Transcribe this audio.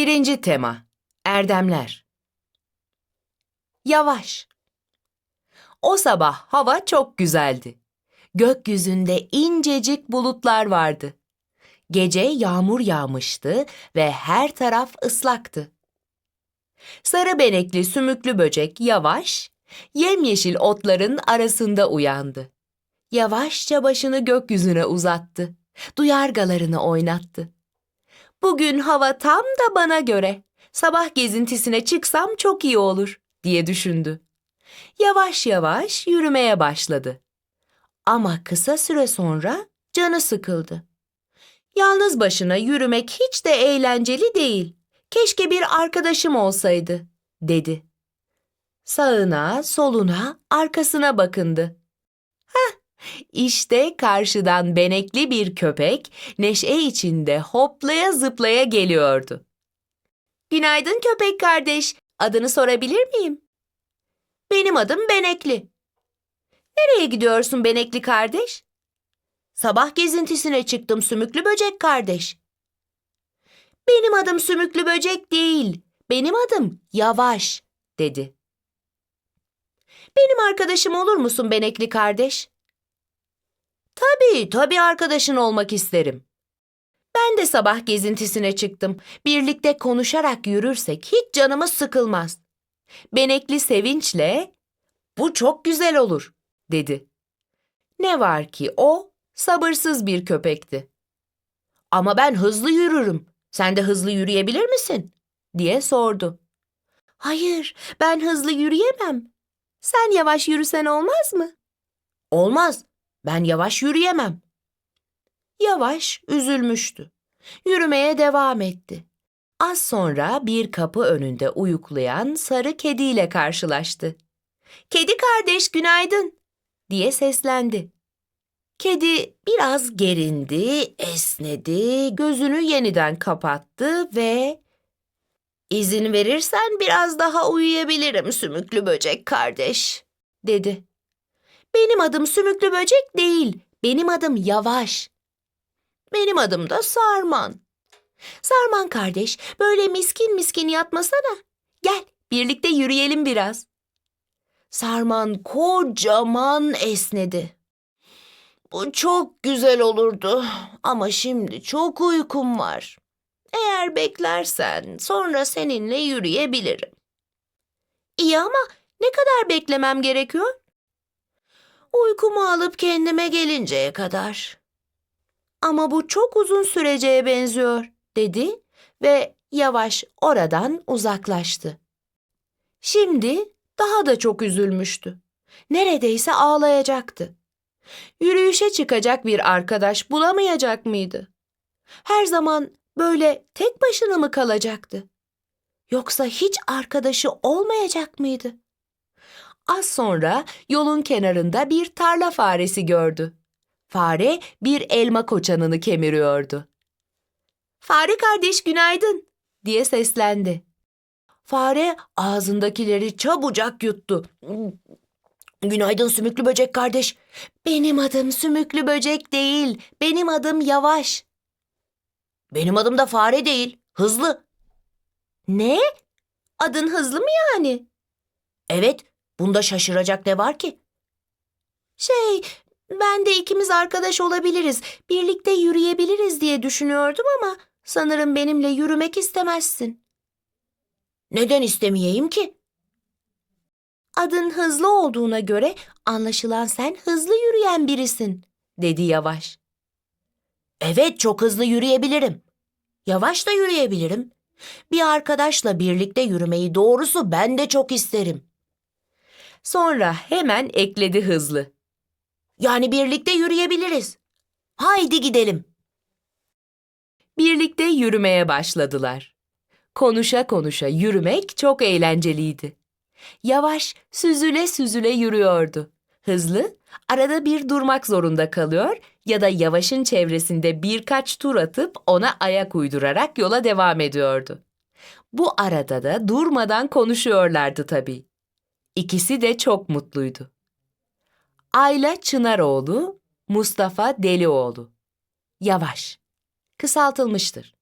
Birinci tema Erdemler Yavaş O sabah hava çok güzeldi. Gökyüzünde incecik bulutlar vardı. Gece yağmur yağmıştı ve her taraf ıslaktı. Sarı benekli sümüklü böcek yavaş, yemyeşil otların arasında uyandı. Yavaşça başını gökyüzüne uzattı. Duyargalarını oynattı. Bugün hava tam da bana göre. Sabah gezintisine çıksam çok iyi olur diye düşündü. Yavaş yavaş yürümeye başladı. Ama kısa süre sonra canı sıkıldı. Yalnız başına yürümek hiç de eğlenceli değil. Keşke bir arkadaşım olsaydı, dedi. Sağına, soluna, arkasına bakındı. Heh, işte karşıdan benekli bir köpek neşe içinde hoplaya zıplaya geliyordu. Günaydın köpek kardeş, adını sorabilir miyim? Benim adım Benekli. Nereye gidiyorsun Benekli kardeş? Sabah gezintisine çıktım Sümüklü Böcek kardeş. Benim adım Sümüklü Böcek değil, benim adım Yavaş, dedi. Benim arkadaşım olur musun Benekli kardeş? Tabii, tabii arkadaşın olmak isterim. Ben de sabah gezintisine çıktım. Birlikte konuşarak yürürsek hiç canımız sıkılmaz. Benekli sevinçle, bu çok güzel olur, dedi. Ne var ki o sabırsız bir köpekti. Ama ben hızlı yürürüm. Sen de hızlı yürüyebilir misin? diye sordu. Hayır, ben hızlı yürüyemem. Sen yavaş yürüsen olmaz mı? Olmaz. Ben yavaş yürüyemem. Yavaş üzülmüştü. Yürümeye devam etti. Az sonra bir kapı önünde uyuklayan sarı kediyle karşılaştı. Kedi kardeş günaydın diye seslendi. Kedi biraz gerindi, esnedi, gözünü yeniden kapattı ve İzin verirsen biraz daha uyuyabilirim sümüklü böcek kardeş, dedi. Benim adım sümüklü böcek değil, benim adım Yavaş. Benim adım da Sarman. Sarman kardeş, böyle miskin miskin yatmasana. Gel, birlikte yürüyelim biraz. Sarman kocaman esnedi. Bu çok güzel olurdu ama şimdi çok uykum var. Eğer beklersen sonra seninle yürüyebilirim. İyi ama ne kadar beklemem gerekiyor? Uykumu alıp kendime gelinceye kadar. Ama bu çok uzun süreceğe benziyor, dedi ve yavaş oradan uzaklaştı. Şimdi daha da çok üzülmüştü. Neredeyse ağlayacaktı. Yürüyüşe çıkacak bir arkadaş bulamayacak mıydı? Her zaman böyle tek başına mı kalacaktı? Yoksa hiç arkadaşı olmayacak mıydı? Az sonra yolun kenarında bir tarla faresi gördü. Fare bir elma koçanını kemiriyordu. Fare kardeş günaydın diye seslendi. Fare ağzındakileri çabucak yuttu. Günaydın sümüklü böcek kardeş. Benim adım sümüklü böcek değil, benim adım Yavaş. Benim adım da fare değil, hızlı. Ne? Adın hızlı mı yani? Evet, bunda şaşıracak ne var ki? Şey, ben de ikimiz arkadaş olabiliriz, birlikte yürüyebiliriz diye düşünüyordum ama sanırım benimle yürümek istemezsin. Neden istemeyeyim ki? Adın hızlı olduğuna göre anlaşılan sen hızlı yürüyen birisin, dedi yavaş. Evet, çok hızlı yürüyebilirim. Yavaş da yürüyebilirim. Bir arkadaşla birlikte yürümeyi doğrusu ben de çok isterim. Sonra hemen ekledi hızlı. Yani birlikte yürüyebiliriz. Haydi gidelim. Birlikte yürümeye başladılar. Konuşa konuşa yürümek çok eğlenceliydi. Yavaş, süzüle süzüle yürüyordu. Hızlı, arada bir durmak zorunda kalıyor ya da yavaşın çevresinde birkaç tur atıp ona ayak uydurarak yola devam ediyordu. Bu arada da durmadan konuşuyorlardı tabii. İkisi de çok mutluydu. Ayla Çınaroğlu, Mustafa Delioğlu. Yavaş. Kısaltılmıştır.